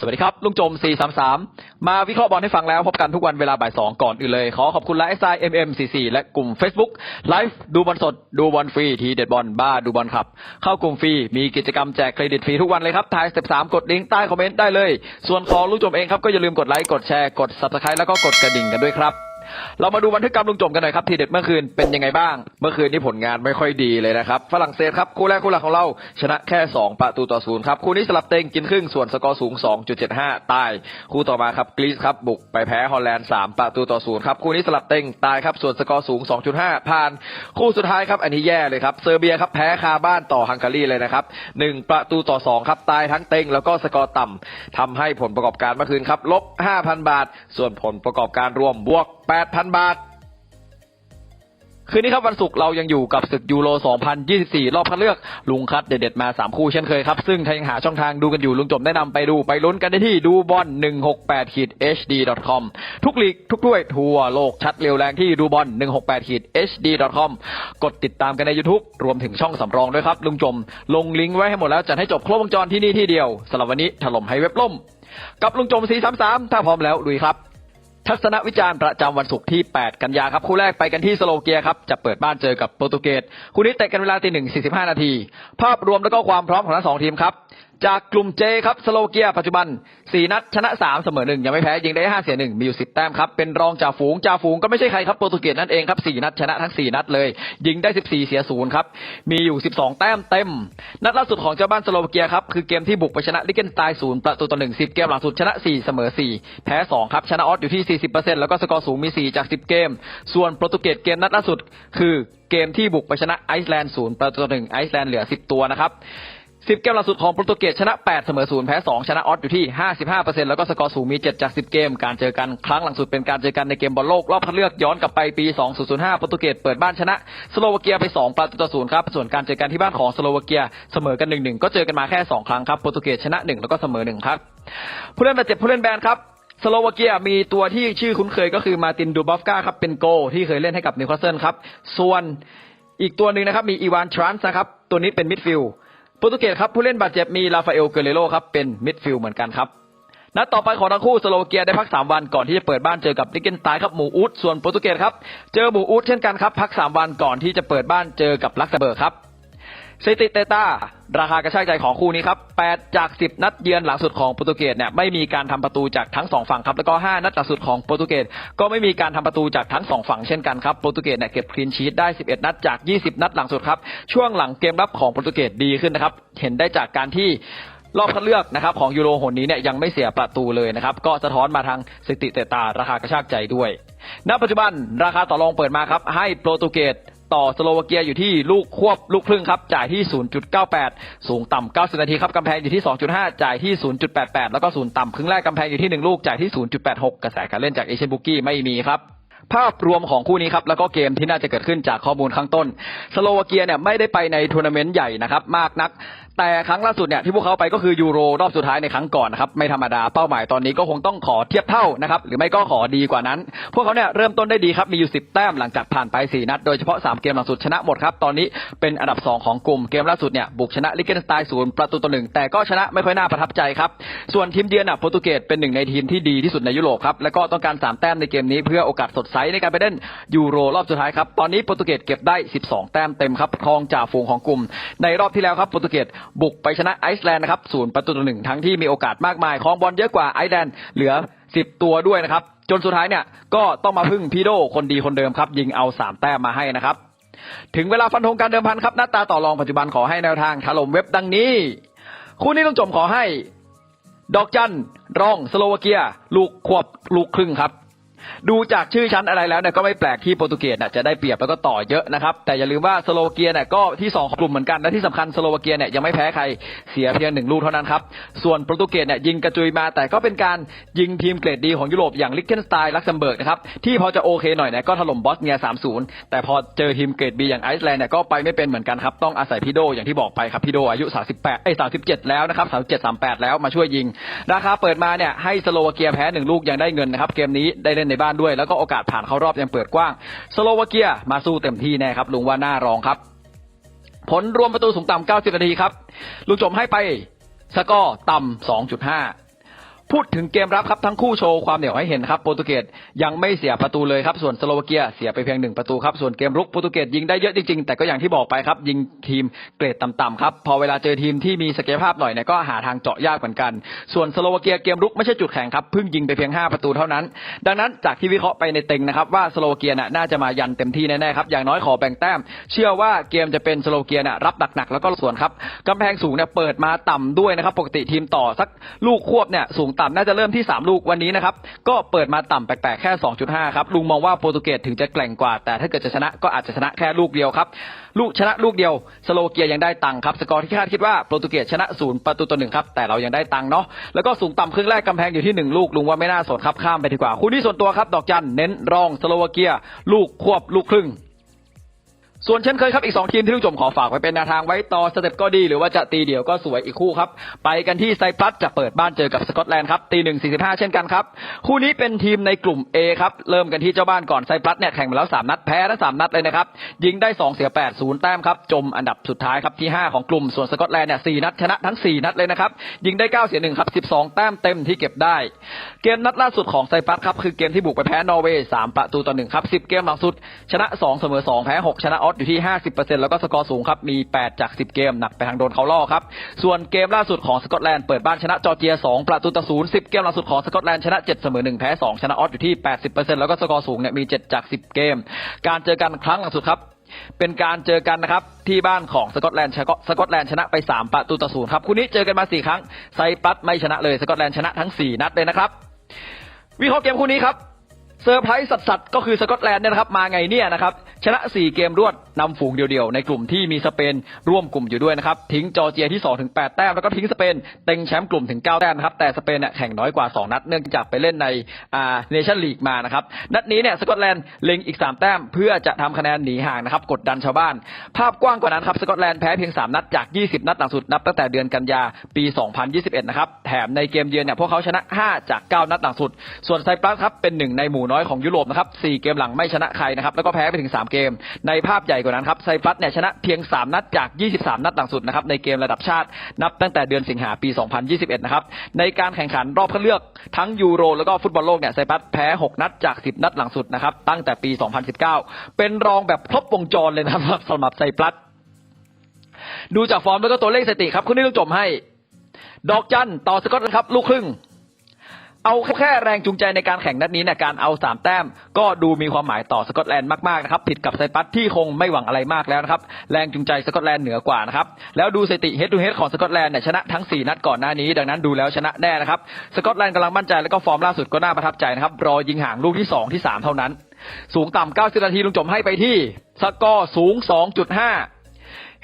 สวัสดีครับ ลุงโจม 433 มาวิเคราะห์บอลให้ฟังแล้วพบกันทุกวันเวลาบ่ายสองก่อนอื่นเลย ขอขอบคุณไลฟ์สไตล์ MM44 และกลุ่ม Facebook ไลฟ์ดูบอลสด ดูบอลฟรี ทีเด็ดบอลบ้าดูบอลขับ เข้ากลุ่มฟรี มีกิจกรรมแจกเครดิตฟรีทุกวันเลยครับทายสเต็ปสามกดลิงก์ใต้คอมเมนต์ได้เลย ส่วนของลุงโจมเองครับก็อย่าลืมกดไลค์กดแชร์กด Subscribe แล้วก็กดกระดิ่งกันด้วยครับ เรามาดูบันทึกกรรมลุงจมกันหน่อยครับทีเด็ดเมื่อคืนเป็นยังไงบ้าง เมื่อคืนนี้ผลงานไม่ค่อยดีเลยนะครับฝรั่งเศสครับคู่แรกคู่หลักของเราชนะแค่ 2 ประตูต่อศูนย์ครับคู่นี้สลับเต็งกินครึ่งส่วนสกอร์สูง 2.75 ตาย คู่ต่อมาครับกรีซครับบุกไปแพ้ฮอลแลนด์3ประตูต่อศูนย์ครับคู่นี้สลับเต็งตายครับส่วนสกอร์สูง 2.5 ผ่าน คู่สุดท้ายครับอันนี้แย่เลยครับเซอร์เบียครับแพ้คาบ้านต่อฮังการีเลยนะครับหนึ่งประตูต่อสองครับตายทั้งเต็งแล้วก็สกอร์ต่ำทำให้ผลประกอบการเมื่อคืนครับลบ5,000 บาท ส่วนผลประกอบการรวมบวก 8,000 บาท คืนนี้ครับวันศุกร์เรายังอยู่กับศึกยูโร 2024 รอบคัดเลือกลุงคัดเด็ดๆมา 3 คู่เช่นเคยครับ ซึ่งถ้ายังหาช่องทางดูกันอยู่ลุงจบแนะนำไปดูไปลุ้นกันได้ที่ดูบอล168 hd com ทุกลีกทุกถ้วยทั่วโลกชัดเร็วแรงที่ดูบอล168 hd com กดติดตามกันใน YouTube รวมถึงช่องสำรองด้วยครับ ลุงจม ลงลิงก์ไว้ให้หมดแล้วจัดให้จบครบวงจรที่นี่ที่เดียวสำหรับวันนี้ถล่มให้เว็บล่ม กับลุงจม433ถ้าพร้อมแล้วลุยครับ ทัศนวิจารณ์ประจำวันศุกร์ที่ 8 กันยาครับ คู่แรกไปกันที่สโลเกียครับ จะเปิดบ้านเจอกับโปรตุเกส คู่นี้เตะกันเวลาตีหนึ่งสี่สิบห้านาที ภาพรวมแล้วก็ความพร้อมของทั้งสองทีมครับ จากกลุ่มเจครับสโลเกียปัจจุบัน 4 นัดชนะ 3 เสมอหนึ่งยังไม่แพ้ยิงได้ 5 เสียหนึ่งมีอยู่ 10 แต้มครับเป็นรองจ่าฝูงจ่าฝูงก็ไม่ใช่ใครครับโปรตุเกสนั่นเองครับ 4 นัดชนะทั้ง 4 นัดเลย ยิงได้ 14 เสียศูนย์ครับมีอยู่ 12 แต้มเต็ม นัดล่าสุดของเจ้าบ้านสโลเกียครับคือเกมที่บุกไปชนะลิเกนตน์ศูนย์ประตูต่อหนึ่งสิบเกมหลังสุดชนะ 4 เสมอ 4 แพ้ 2 ครับชนะออสอยู่ที่ 40%แล้วก็สกอร์สูงมี 4 จาก 10 เกม ส่วนโปรตุเกสเกมนัดล่าสุด คือเกมที่บุกไปชนะไอซ์แลนด์ศูนย์ประตูต่อหนึ่งไอซ์แลนด์เหลือ 10 ตัวนะครับ สิบเกมล่าสุดของโปรตุเกสชนะ8เสมอ0แพ้2ชนะออสอยู่ที่55%แล้วก็สกอร์สูงมี7จาก10เกม การเจอกันครั้งหลังสุดเป็นการเจอกันในเกมบอลโลก รอบคัดเลือกย้อนกลับไปปี2005โปรตุเกสเปิดบ้านชนะสโลวาเกียไป2ประตูต่อ0ครับส่วนการเจอกันที่บ้านของสโลวาเกียเสมอกัน1-1ก็เจอกันมาแค่2ครั้งครับโปรตุเกสชนะ1แล้วก็เสมอ1ครับผู้เล่นบาดเจ็บผู้เล่นแบนครับสโลวาเกียมีตัวที่ชื่อคุ้นเคยก็คือมาตินดูบอฟกาครับเป็นโกที่เคยเล่นให้กับนิวคาสเซิลครับส่วนอีกตัวหนึ่งนะครับมีอีวานทรานส์นะครับตัวนี้เป็นมิดฟิลด์ โปรตุเกสครับผู้เล่นบาดเจ็บมีราฟาเอลเกเรโรครับเป็นมิดฟิลด์เหมือนกันครับนัดต่อไปของทั้งคู่สโลวาเกียได้พัก 3 วันก่อนที่จะเปิดบ้านเจอกับลิกเกนสไตน์ครับหมูอุดส่วนโปรตุเกสครับเจอหมูอุดเช่นกันครับพัก 3 วันก่อนที่จะเปิดบ้านเจอกับลักเซมเบิร์กครับ สถิติเตต้าราคากระชากใจของคู่นี้ครับ 8 จาก 10 นัดเยือนหลังสุดของโปรตุเกสเนี่ยไม่มีการทำประตูจากทั้งสองฝั่งครับ แล้วก็ 5 นัดหลังสุดของโปรตุเกสก็ไม่มีการทำประตูจากทั้งสองฝั่งเช่นกันครับ โปรตุเกสเนี่ยเก็บคลีนชีตได้ 11 นัดจาก 20 นัดหลังสุดครับ ช่วงหลังเกมรับของโปรตุเกสดีขึ้นนะครับ เห็นได้จากการที่รอบคัดเลือกนะครับของยูโรหนนี้เนี่ยยังไม่เสียประตูเลยนะครับ ก็สะท้อนมาทางสถิติเตตาราคากระชากใจด้วย ณ ปัจจุบันราคาต่อรองเปิดมาครับให้โปรตุเกส ต่อสโลวาเกียอยู่ที่ลูกควบลูกครึ่งครับ จ่ายที่ 0.98 สูงต่ำ90 นาทีครับกำแพงอยู่ที่ 2.5 จ่ายที่ 0.88 แล้วก็ศูนย์ต่ำครึ่งแรกกำแพงอยู่ที่ 1 ลูกจ่ายที่ 0.86 กระแสการเล่นจากเอเชียนบุกี้ไม่มีครับภาพรวมของคู่นี้ครับแล้วก็เกมที่น่าจะเกิดขึ้นจากข้อมูลข้างต้น สโลวาเกียเนี่ยไม่ได้ไปในทัวร์นาเมนต์ใหญ่นะครับมากนัก แต่ครั้งล่าสุดเนี่ยที่พวกเขาไปก็คือยูโรรอบสุดท้ายในครั้งก่อนนะครับไม่ธรรมดาเป้าหมายตอนนี้ก็คงต้องขอเทียบเท่านะครับหรือไม่ก็ขอดีกว่านั้น พวกเขาเนี่ยเริ่มต้นได้ดีครับมีอยู่ 10 แต้มหลังจากผ่านไป 4 นัด โดยเฉพาะ 3 เกมหลังสุดชนะหมดครับ ตอนนี้เป็นอันดับ 2 ของกลุ่มเกมล่าสุดเนี่ยบุกชนะลิเกนสไตน์ศูนย์ประตูต่อหนึ่งแต่ก็ชนะไม่ค่อยน่าประทับใจครับส่วนทีมเยือนอะโปรตุเกสเป็นหนึ่งในทีมที่ดีที่สุดในยุโรปครับแล้วก็ต้องการ 3 แต้มในเกมนี้เพื่อโอกาสสดใสในการไปเล่นยูโรรอบสุดท้ายครับตอนนี้โปรตุเกสเก็บได้ 12 แต้มเต็มครับครองจ่าฝูงของกลุ่มในรอบที่แล้วครับโปรตุเกสบุกไปชนะไอซ์แลนด์นะครับศูนย์ประตูต่อหนึ่งทั้งที่มีโอกาสมากมายครองบอลเยอะกว่าไอซ์แลนด์เหลือ 10 ตัวด้วยนะครับ จนสุดท้ายเนี่ยก็ต้องมาพึ่งพีโดคนดีคนเดิมครับยิงเอา 3 แต้มมาให้นะครับ ถึงเวลาฟันธงการเดิมพันครับหน้าตาต่อรองปัจจุบันขอให้แนวทางถล่มเว็บดังนี้ คู่นี้ต้องจมขอให้ ดอกจันรองสโลวาเกีย ลูกควบลูกครึ่งครับ ดูจากชื่อชั้นอะไรแล้วเนี่ยก็ไม่แปลกที่โปรตุเกสน่ะจะได้เปรียบแล้วก็ต่อเยอะนะครับ แต่อย่าลืมว่าสโลวาเกียเนี่ยก็ที่สองของกลุ่มเหมือนกันและที่สำคัญสโลวาเกียเนี่ยยังไม่แพ้ใครเสียเพียงหนึ่งลูกเท่านั้นครับ ส่วนโปรตุเกสเนี่ยยิงกระจุยมา แต่ก็เป็นการยิงทีมเกรดดีของยุโรปอย่างลิกเกนสไตน์ลักเซมเบิร์กนะครับที่พอจะโอเคหน่อยเนี่ยก็ถล่มบอสเนีย 3-0 แต่พอเจอทีมเกรดบีอย่างไอซ์แลนด์เนี่ยก็ไปไม่เป็นเหมือนกันครับต้องอาศัยพี่โดอย่างที่บอกไปครับพี่โดอายุ 38 เอ้ย 37 แล้วนะครับ 37 38 แล้วมาช่วยยิงราคาเปิดมาเนี่ยให้สโลวาเกียแพ้หนึ่งลูกยังได้เงินนะครับเกมนี้ได้เล่นในบ้านด้วย แล้วก็โอกาสผ่านเข้ารอบยังเปิดกว้าง สโลวาเกียมาสู้เต็มที่แน่ครับลุงว่าน่ารองครับ ผลรวมประตูสูงต่ำ90 นาทีครับ ลูกจมให้ไปสกอร์ต่ำ2.5 พูดถึงเกมรับครับทั้งคู่โชว์ความเหนียวให้เห็นครับโปรตุเกสยังไม่เสียประตูเลยครับส่วนสโลวาเกียเสียไปเพียงหนึ่งประตูครับส่วนเกมรุกโปรตุเกสยิงได้เยอะจริงๆ แต่ก็อย่างที่บอกไปครับยิงทีมเกรดต่ำๆครับพอเวลาเจอทีมที่มีศักยภาพหน่อยเนี่ยก็หาทางเจาะยากเหมือนกัน ส่วนสโลวาเกียเกมรุกไม่ใช่จุดแข็งครับเพิ่งยิงไปเพียง 5 ประตูเท่านั้น ดังนั้นจากที่วิเคราะห์ไปในเต็งนะครับว่าสโลวาเกียน่ะน่าจะมายันเต็มที่แน่ๆครับอย่างน้อยขอแบ่งแต้ม เชื่อว่าเกมจะเป็นสโลวาเกียน่ะรับหนักๆแล้วก็ส่วนครับกำแพงสูงเนี่ยเปิดมาต่ำด้วยนะครับปกติทีมต่อสักลูกควบเนี่ยสูงต่ำน่าจะเริ่มที่ 3 ลูกวันนี้นะครับ ก็เปิดมาต่ำแปลกๆแค่ 2.5 ครับ ลุงมองว่าโปรตุเกสถึงจะแกร่งกว่า แต่ถ้าเกิดจะชนะก็อาจจะชนะแค่ลูกเดียวครับ ลูกชนะลูกเดียว สโลวาเกียยังได้ตังค์ครับ สกอร์ที่คาดคิดว่าโปรตุเกสชนะศูนย์ประตูต่อหนึ่งครับ แต่เรายังได้ตังค์เนาะ แล้วก็สูงต่ำครึ่งแรกกำแพงอยู่ที่หนึ่งลูก ลุงว่าไม่น่าสนครับ ข้ามไปดีกว่า คู่นี้ส่วนตัวครับ ดอกจัน เน้นรองสโลวาเกีย ลูกควบลูกครึ่ง ส่วนเช่นเคยครับอีก 2 ทีมที่ลุงจมขอฝากไว้เป็นแนวทางไว้ต่อสเต็ปก็ดี หรือว่าจะตีเดี่ยวก็สวยอีกคู่ครับ ไปกันที่ไซปรัสจะเปิดบ้านเจอกับสกอตแลนด์ครับตีหนึ่งสี่สิบห้าเช่นกันครับ คู่นี้เป็นทีมในกลุ่ม A ครับ เริ่มกันที่เจ้าบ้านก่อนไซปรัสเนี่ยแข่งมาแล้ว 3 นัดแพ้ทั้งสามนัดเลยนะครับ ยิงได้ 2 เสีย8ศูนย์แต้มครับ จมอันดับสุดท้ายครับที่ 5 ของกลุ่มส่วนสกอตแลนด์เนี่ยสนัดชนะทั้ง 4 นัดเลยนะครับยิงได้ 9 เสีย1ครับ12 แต้มเต็มที่เก็บได้ เกมนัดล่าสุดของไซปรัสครับคือเกมที่บุกไปแพ้นอร์เวย์3ประตูต่อ1ครับ10 เกมหลังสุดชนะ2เสมอ2แพ้6ชนะออสอยู่ที่ 50%แล้วก็สกอร์สูงครับ มี 8 จาก 10 เกม หนักไปทางโดนเขาล่อครับ ส่วนเกมล่าสุดของสกอตแลนด์เปิดบ้านชนะจอร์เจีย 2 ประตูต่อ0 10 เกมล่าสุดของสกอตแลนด์ชนะ7เสมอ1แพ้2ชนะออสอยู่ที่ 80%แล้วก็สกอร์สูงเนี่ยมี 7 จาก 10 เกม การเจอกันครั้งล่าสุดครับเป็นการเจอกันนะครับ ที่บ้านของสกอตแลนด์ชนะสกอตแลนด์ชนะไป 3 ประตูต่อศูนย์ครับคู่นี้เจอกันมา 4 ครั้งไซปัสไม่ชนะเลยสกอตแลนด์ชนะทั้ง 4 นัดเลยนะครับ วิเคราะห์เกมคู่นี้ครับ เซอร์ไพรส์สัสๆก็คือสกอตแลนด์เนี่ยนะครับมาไงเนี่ยนะครับชนะ 4 เกมรวดนำฝูงเดียวๆ ในกลุ่มที่มีสเปนร่วมกลุ่มอยู่ด้วยนะครับ ทิ้งจอร์เจียที่ 2 ถึง 8 แต้ม แล้วก็ทิ้งสเปนเต็งแชมป์กลุ่มถึง 9 แต้มนะครับ แต่สเปนเนี่ยแข่งน้อยกว่า 2 นัด เนื่องจากไปเล่นในอ่าเนชั่นลีกมานะครับ นัดนี้เนี่ยสกอตแลนด์เล็งอีก 3 แต้ม เพื่อจะทำคะแนนหนีห่างนะครับกดดันชาวบ้าน ภาพกว้างกว่านั้นครับสกอตแลนด์แพ้เพียง 3 นัดจาก 20 นัดหลังสุดนับตั้งแต่เดือนกันยาปี 2021 นะครับแถมในเกมเยือนเนี่ยพวกเขาชนะ 5 จาก 9 นัดหลังสุด ส่วนไซปรัสครับเป็นหนึ่งในหมู่น้อยของยุโรปนะครับ4เกมหลังไม่ชนะใครนะครับแล้วก็แพ้ไปถึง 3 เกม ในภาพใหญ่กว่านั้นครับไซปรัสเนี่ยชนะเพียง 3 นัดจาก 23 นัดหลังสุดนะครับในเกมระดับชาติ นับตั้งแต่เดือนสิงหาปี 2021 นะครับในการแข่งขันรอบคัดเลือกทั้งยูโร แล้วก็ฟุตบอลโลกเนี่ยไซปรัสแพ้ 6 นัดจาก 10 นัดหลังสุดนะครับตั้งแต่ปี 2019 เป็นรองแบบครบวงจรเลยนะครับสำหรับไซปรัสดูจากฟอร์มแล้วก็ตัวเลขสถิติครับคุณนี่ต้องจมให้ ดอกจันต่อสกอตแลนด์ครับ ลูกครึ่ง เอาแค่แรงจูงใจในการแข่งนัดนี้เนี่ยการเอาสามแต้ม ก็ดูมีความหมายต่อสกอตแลนด์มากๆนะครับผิดกับไซปัสที่คงไม่หวังอะไรมากแล้วนะครับแรงจูงใจสกอตแลนด์เหนือกว่านะครับแล้วดูสถิติเฮดทูเฮดของสกอตแลนด์เนี่ยชนะทั้ง 4 นัดก่อนหน้านี้ ดังนั้นดูแล้วชนะแน่นะครับสกอตแลนด์กำลังมั่นใจแล้วก็ฟอร์มล่าสุดก็น่าประทับใจนะครับรอยิงห่างลูกที่ 2 ที่ 3 เท่านั้น สูงต่ำ90นาทีลุงจมให้ไปที่สกอร์สูง 2.5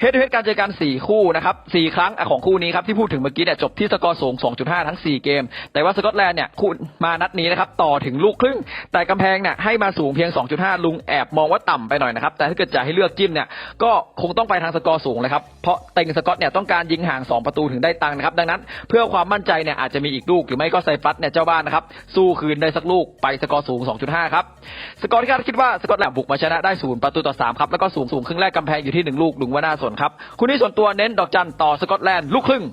ดทูเฮดการเจอกัน 4 คู่นะครับ4ครั้งอของคู่นี้ครับที่พูดถึงเมื่อกี้เนี่ยจบที่สกอร์สูง 2.5 ทั้ง 4 เกม แต่ว่าสกอตแลนด์เนี่ยคุณมานัดนี้นะครับต่อถึงลูกครึ่ง แต่กำแพงเนี่ยให้มาสูงเพียง 2.5 ลุงแอบมองว่าต่ำไปหน่อยนะครับแต่ถ้าเกิดจะให้เลือกจิ้มเนี่ยก็คงต้องไปทางสกอร์สูงเลยครับเพราะเต็งสกอตเนี่ยต้องการยิงห่าง 2 ประตูถึงได้ตังค์นะครับดังนั้นเพื่อความมั่นใจเนี่ยอาจจะมีอีกลูกหรือไม่ก็ไซปรัสเนี่ยเจ้าบ้านนะครับสู้คืนได้สักลูกไปสกอร์สูง 2.5 ครับสกอร์ที่คาดคิดว่าสกอตแลนด์บุกมาชนะได้ศูนย์ประตูต่อ3ครับแล้วก็สูงสูงครึ่งแรกกำแพงอยู่ที่หนึ่งลูกลุงว่าน่าสนครับ คู่นี้ส่วนตัวเน้นดอกจันต่อสกอตแลนด์ลูกครึ่ง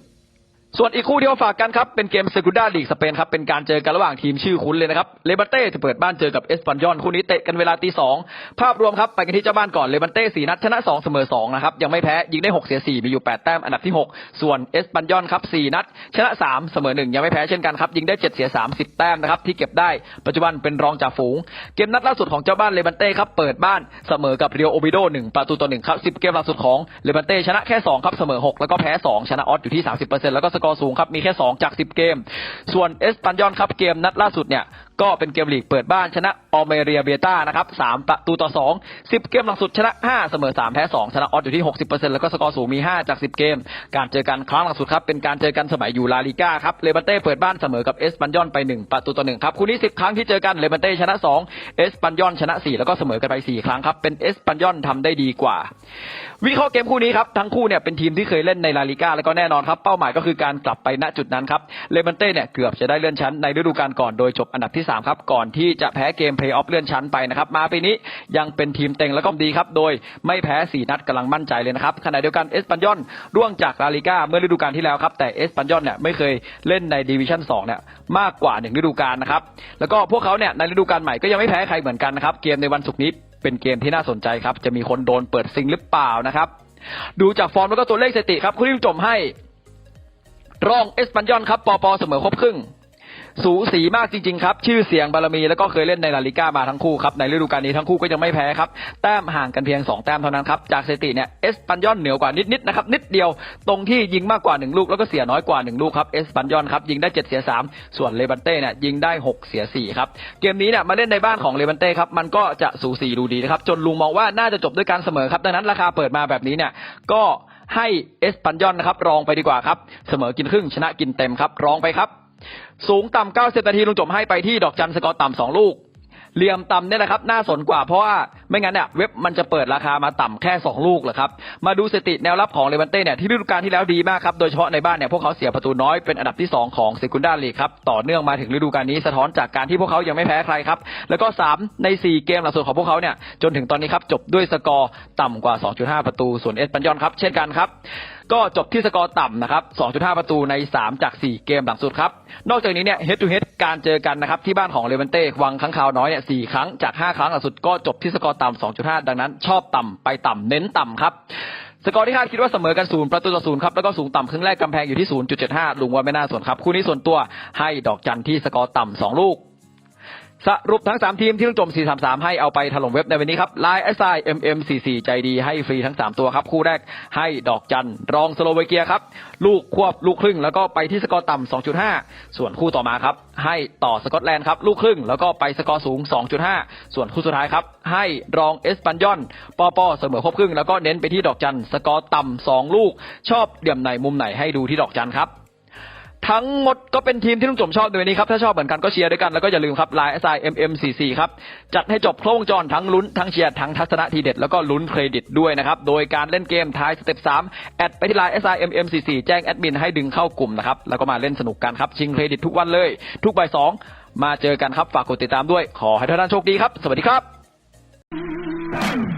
ส่วนอีกคู่ที่มาฝากกันครับ เป็นเกมเซกูด้าลีกสเปนครับ เป็นการเจอกันระหว่างทีมชื่อคุ้นเลยนะครับ เลบันเต้จะเปิดบ้านเจอกับเอสปันยอน คู่นี้เตะกันเวลาตีสองภาพรวมครับ ไปกันที่เจ้าบ้านก่อน เลบันเต้สี่นัดชนะสองเสมอสองนะครับ ยังไม่แพ้ ยิงได้หกเสียสี่มีอยู่แปดแต้มอันดับที่หกส่วนเอสปันยอนครับสี่นัด ชนะสามเสมอหนึ่งยังไม่แพ้เช่นกันครับ ยิงได้เจ็ดเสียสามสิบแต้มนะครับที่เก็บได้ ปัจจุบันเป็นรองจ่าฝูง เกมนัดล่าสุดของเจ้าบ้านเลบันเต้ครับ เปิดบ้านเสมอกับเรียวโอบิโดหนึ่งประตูต่อหนึ่งครับสิบเกมล่าสุดของเลบันเต้ชนะแค่สองครับเสมอหกแล้วก็แพ้สองชนะออสอยู่ที่สามสิบเปอร์เซ็นต์แล้วก็สกอร์สูงครับมีแค่สองจากสิบเกม ส่วนเอสปันยอนครับเกมนัดล่าสุดเนี่ย ก็เป็นเกมลีกเปิดบ้านชนะออเมเรียเบต้านะครับสามประตูต่อสองสิบเกมหลังสุดชนะห้าเสมอสามแพ้สองชนะออสอยู่ที่หกสิบเปอร์เซ็นต์แล้วก็สกอร์สูงมีห้าจากสิบเกม การเจอกันครั้งหลังสุดครับเป็นการเจอกันสมัยอยู่ลาลิก้าครับเลบันเต้เปิดบ้านเสมอกับเอสปันยอนไปหนึ่งประตูต่อหนึ่งครับคู่นี้สิบครั้งที่เจอกันเลบันเต้ชนะสองเอสปันยอนชนะสี่แล้วก็เสมอกันไปสี่ครั้งครับเป็นเอสปันยอนทำได้ดีกว่า วิเคราะห์เกมคู่นี้ครับทั้งคู่เนี่ยเป็นทีมที่เคยเล่นในลาลิก้าแล้วก็แน่นอนครับเป้าหมายก็คือการกลับไปณจุดนั้นครับเลบันเต้เนี่ยเกือบจะได้เลื่อนชั้นในฤดูกาลก่อนโดยจบอันดับที่3ครับก่อนที่จะแพ้เกมเพลย์ออฟเลื่อนชั้นไปนะครับมาปีนี้ยังเป็นทีมเต็งแล้วก็ดีครับโดยไม่แพ้ 4 นัดกำลังมั่นใจเลยนะครับขณะเดียวกันเอสปันยอนร่วงจากลาลิก้าเมื่อฤดูกาลที่แล้วครับแต่เอสปันยอนเนี่ยไม่เคยเล่นในดิวิชั่น2เนี่ยมากกว่า1ฤดูกาลนะครับแล้วก็พวกเขาเนี่ยในฤดูกาลใหม่ก็ยังไม่แพ้ใครเหมือนกันนะครับเกมในวันศุกร์นี้เป็นเกมที่น่าสนใจครับจะมีคนโดนเปิดซิงหรือเปล่านะครับดูจากฟอร์มแล้วก็ตัวเลขสถิติครับคุณผู้ชมให้รองเอสปันยอนครับปอปอเสมอครบครึ่ง สูสีมากจริงๆครับ ชื่อเสียงบารมีแล้วก็เคยเล่นในลาลิก้ามาทั้งคู่ครับ ในฤดูกาลนี้ทั้งคู่ก็ยังไม่แพ้ครับ แต้มห่างกันเพียง 2 แต้มเท่านั้นครับ จากสถิติเนี่ยเอสปันยอนเหนือกว่านิดๆนะครับ นิดเดียวตรงที่ยิงมากกว่า 1 ลูกแล้วก็เสียน้อยกว่า 1 ลูกครับเอสปันยอนครับยิงได้ 7 เสีย 3 ส่วนเลบันเต้เนี่ยยิงได้ 6 เสีย4ครับเกมนี้เนี่ยมาเล่นในบ้านของเลบันเต้ครับมันก็จะสูสีดูดีนะครับจนลุงมองว่าน่าจะจบด้วยการเสมอครับดังนั้นราคาเปิดมาแบบนี้เนี่ยก็ให้เอสปันยอนนะครับรองไปดีกว่าครับเสมอกินครึ่งชนะกินเต็มครับรองไปครับ สูงต่ำ90นาทีลุงจมให้ไปที่ดอกจันสกอร์ต่ำสองลูกเหลี่ยมต่ำเนี่ยนะครับน่าสนกว่าเพราะว่าไม่งั้นเนี่ยเว็บมันจะเปิดราคามาต่ำแค่ 2 ลูกเหรอครับ มาดูสถิติแนวรับของเลวันเต้เนี่ยที่ฤดูกาลที่แล้วดีมากครับ โดยเฉพาะในบ้านเนี่ยพวกเขาเสียประตูน้อยเป็นอันดับที่ 2 ของเซกุนดาลีครับ ต่อเนื่องมาถึงฤดูกาลนี้สะท้อนจากการที่พวกเขายังไม่แพ้ใครครับ แล้วก็ 3 ใน 4 เกมหลังสุดของพวกเขาเนี่ยจนถึงตอนนี้ครับจบด้วยสกอร์ต่ำกว่า 2.5 ประตูส่วนเอสปันยอนครับเช่นกันครับ ก็จบที่สกอร์ต่ำนะครับ 2.5 ประตูใน 3 จาก 4 เกมหลังสุดครับ นอกจากนี้เนี่ย head to head การเจอกันนะครับ ที่บ้านของเลวันเต้วังครั้งคาวน้อยเนี่ย4ครั้งจาก 5 ครั้งหลังสุดก็จบที่สกอร์ต่ำ 2.5 ดังนั้น ชอบต่ำไปต่ำเน้นต่ำครับสกอร์ที่คาดคิดว่าเสมอกันศูนย์ประตูต่อศูนย์ครับแล้วก็สูงต่ำครึ่งแรกกำแพงอยู่ที่ 0.75 ลุงว่าไม่น่าสนครับคู่นี้ส่วนตัวให้ดอกจันที่สกอร์ต่ำสองลูก สรุปทั้ง 3 ทีมที่ต้องจม 433 ให้เอาไปถล่มเว็บในวันนี้ครับ Line s i mm44 ใจดีให้ฟรีทั้ง 3 ตัวครับ คู่แรกให้ดอกจันรองสโลวเกียครับ ลูกควบลูกครึ่ง แล้วก็ไปที่สกอร์ต่ำ 2.5 ส่วนคู่ต่อมาครับ ให้ต่อสกอตแลนด์ครับ ลูกครึ่ง แล้วก็ไปสกอร์สูง 2.5 ส่วนคู่สุดท้ายครับ ให้รองเอสปันยอนปอปอเสมอครบครึ่ง แล้วก็เน้นไปที่ดอกจันสกอร์ต่ำ2ลูก ชอบเดี่ยมไหนมุมไหนให้ดูที่ดอกจันครับ ทั้งหมดก็เป็นทีมที่ลุงจมชอบในวันนี้ครับ ถ้าชอบเหมือนกันก็เชียร์ด้วยกัน แล้วก็อย่าลืมครับ Line s i mm44 ครับ จัดให้จบครบวงจรทั้งลุ้น ทั้งเชียร์ ทั้งทัศนะทีเด็ด แล้วก็ลุ้นเครดิตด้วยนะครับ โดยการเล่นเกมทายสเต็ป3แอดไปที่ Line s i mm44 แจ้งแอดมินให้ดึงเข้ากลุ่มนะครับ แล้วก็มาเล่นสนุกกันครับ ชิงเครดิตทุกวันเลย ทุกบ่ายสองมาเจอกันครับ ฝากกดติดตามด้วย ขอให้ทุกท่านโชคดีครับ สวัสดีครับ